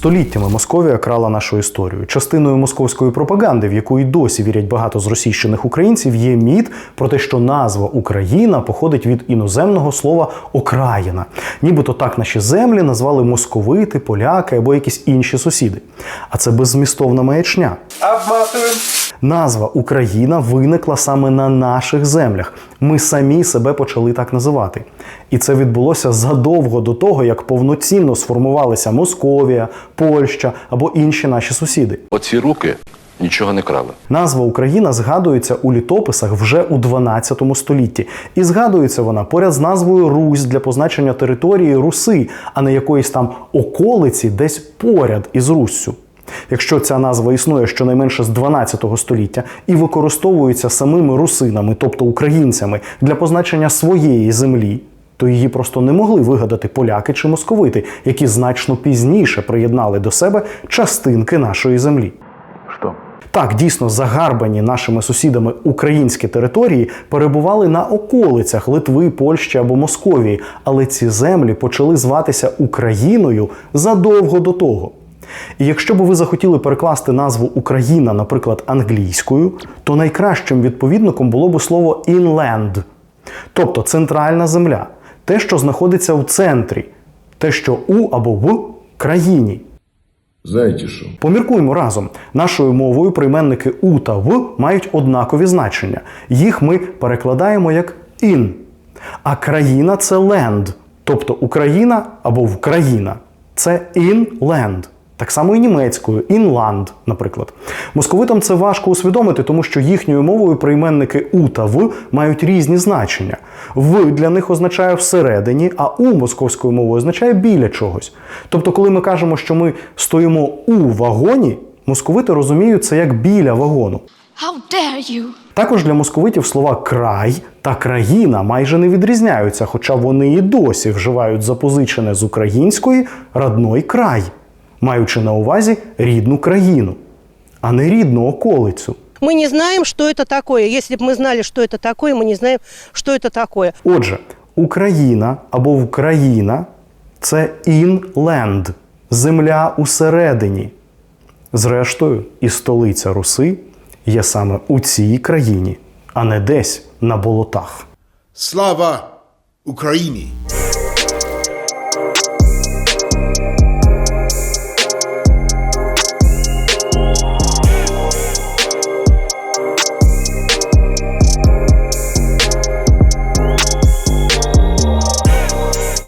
Століттями Московія крала нашу історію. Частиною московської пропаганди, в яку й досі вірять багато зросійщених українців, є міт про те, що назва Україна походить від іноземного слова Окраїна. Нібито так наші землі назвали московити, поляки або якісь інші сусіди. А це беззмістовна маячня. Обматываем. Назва Україна виникла саме на наших землях. Ми самі себе почали так називати. І це відбулося задовго до того, як повноцінно сформувалися Московія, Польща або інші наші сусіди. Оці руки нічого не крали. Назва Україна згадується у літописах вже у 12 столітті, і згадується вона поряд з назвою Русь для позначення території Руси, а не якоїсь там околиці десь поряд із Руссю. Якщо ця назва існує щонайменше з 12 століття і використовується самими русинами, тобто українцями, для позначення своєї землі, то її просто не могли вигадати поляки чи московити, які значно пізніше приєднали до себе частинки нашої землі. Що? Так, дійсно, загарбані нашими сусідами українські території перебували на околицях Литви, Польщі або Московії, але ці землі почали зватися Україною задовго до того. І якщо б ви захотіли перекласти назву Україна, наприклад, англійською, то найкращим відповідником було б слово inland, тобто центральна земля, те, що знаходиться в центрі, те, що у або в країні. Знаете что? Поміркуємо разом. Нашою мовою прийменники у та в мають однакові значення. Їх ми перекладаємо як in. А країна це land. Тобто Україна або Вкраїна це inland. Так само і німецькою inland, наприклад. Московитам це важко усвідомити, тому що їхньою мовою прийменники у та в мають різні значення. В для них означає всередині, а у московською мовою означає біля чогось. Тобто, коли ми кажемо, що ми стоїмо у вагоні, московити розуміють це як біля вагону. How dare you! Також для московитів слова край та країна майже не відрізняються, хоча вони і досі вживають запозичене з української родной край, маючи на увазі рідну країну, а не рідну околицю. Мы не знаем, что это такое. Если бы мы знали, что это такое, мы не знаем, что это такое. Отже, Україна або Вкраїна це інленд, земля усередині. Зрештою, і столиця Руси є саме у цій країні, а не десь на болотах. Слава Украине!